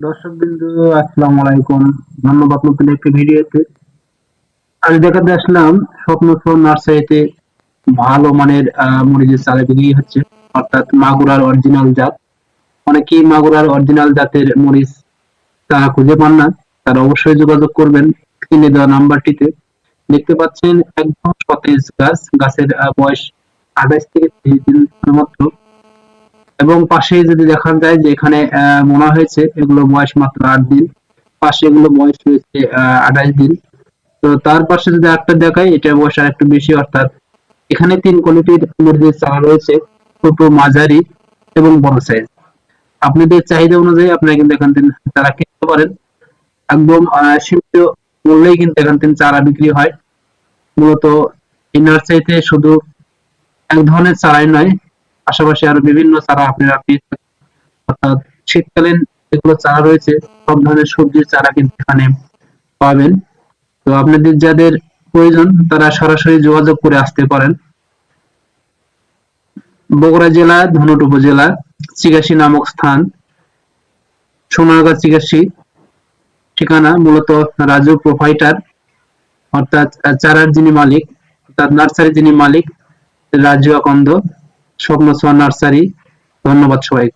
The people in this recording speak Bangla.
দর্শক বিন্দু আসসালামু আলাইকুম ধন্যবাদ নতুন একটি ভিডিওতে। আজ দেখাতে আসলাম স্বপ্ন নার্সারিতে ভালো মানের মরিচের চারা বিক্রি হচ্ছে। অর্থাৎ মাগুরার অরিজিনাল জাত। অনেকেই মাগুরার অরিজিনাল জাতের মরিচ তারা খুঁজে পান না। তারা অবশ্যই যোগাযোগ করবেন স্ক্রিনে দেওয়া নাম্বারটিতে। দেখতে পাচ্ছেন একদম সতেজ গাছ। গাছের বয়স আঠাশ থেকে তিরিশ দিন মাত্র। এবং পাশে যদি দেখা যায় যে এখানে মনে হয়েছে, এগুলো বয়স মাত্র আট দিন। পাশে এগুলো বয়স হয়েছে আঠাশ দিন। তো তার পাশে যদি একটা দেখায় এটা বয়স আর একটু বেশি, অর্থাৎ এখানে তিন কোয়ালিটির মুরগির চারা রয়েছে, ছোট, মাঝারি এবং বড় সাইজ আপনাদের চাহিদা অনুযায়ী আপনারা কিন্তু এখান থেকে চারা কিনতে পারেন। একদম সীমিত মূল্যেই কিন্তু এখান থেকে চারা বিক্রি হয়। মূলত এই নার্সারিতে শুধু এক ধরনের চারাই নয় পাশাপাশি আরও বিভিন্ন চারা আপনারা পেয়ে। অর্থাৎ শীতকালীন যেগুলো চারা রয়েছে, সব ধরনের সবজির চারা কিন্তু এখানে পাবেন। তো আপনাদের যাদের প্রয়োজন, তারা সরাসরি যোগাযোগ করে আসতে পারেন। বগুড়া জেলা, ধনুট উপজেলা, চিগাসি নামক স্থান সোনারগাঁ চিগাসি, ঠিকানা মূলত রাজু প্রোভাইটার, অর্থাৎ চারার যিনি মালিক, অর্থাৎ নার্সারি যিনি মালিক, রাজু আকন্দ। স্বপ্ন ছোঁয়া নার্সারি। ধন্যবাদ সবাই